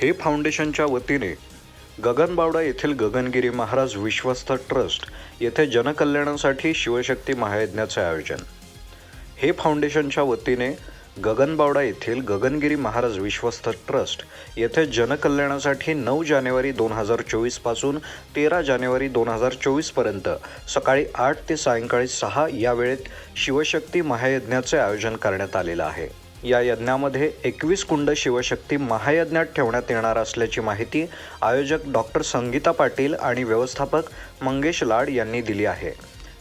हे फाउंडेशनच्या वतीने गगनबावडा येथील गगनगिरी महाराज विश्वस्त ट्रस्ट येथे जनकल्याणासाठी शिवशक्ती महायज्ञाचे आयोजन. हे फाउंडेशनच्या वतीने गगनबावडा येथील गगनगिरी महाराज विश्वस्त ट्रस्ट येथे जनकल्याणासाठी नऊ जानेवारी दोन हजार चोवीसपासून तेरा जानेवारी दोन हजार चोवीसपर्यंत सकाळी आठ ते सायंकाळी सहा या वेळेत शिवशक्ती महायज्ञाचे आयोजन करण्यात आलेलं आहे. या यज्ञामध्ये एकवीस कुंड शिवशक्ती महायज्ञात ठेवण्यात येणार असल्याची माहिती आयोजक डॉक्टर संगीता पाटील आणि व्यवस्थापक मंगेश लाड यांनी दिली आहे.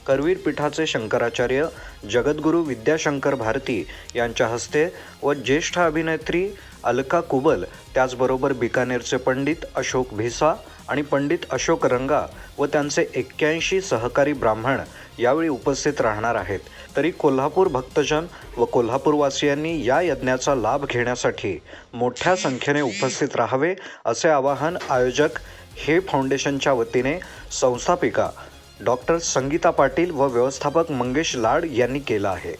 करवीर पीठाचे शंकराचार्य जगद्गुरू विद्याशंकर भारती यांच्या हस्ते व ज्येष्ठ अभिनेत्री अलका कुबल त्याचबरोबर बिकानेरचे पंडित अशोक भिसा आणि पंडित अशोक रंगा व त्यांचे एक्क्याऐंशी सहकारी ब्राह्मण यावेळी उपस्थित राहणार आहेत. तरी कोल्हापूर भक्तजन व कोल्हापूरवासियांनी या यज्ञाचा लाभ घेण्यासाठी मोठ्या संख्येने उपस्थित राहावे असे आवाहन आयोजक हे फाउंडेशनच्या वतीने संस्थापिका डॉक्टर संगीता पाटील व व्यवस्थापक मंगेश लाड यांनी केलं आहे.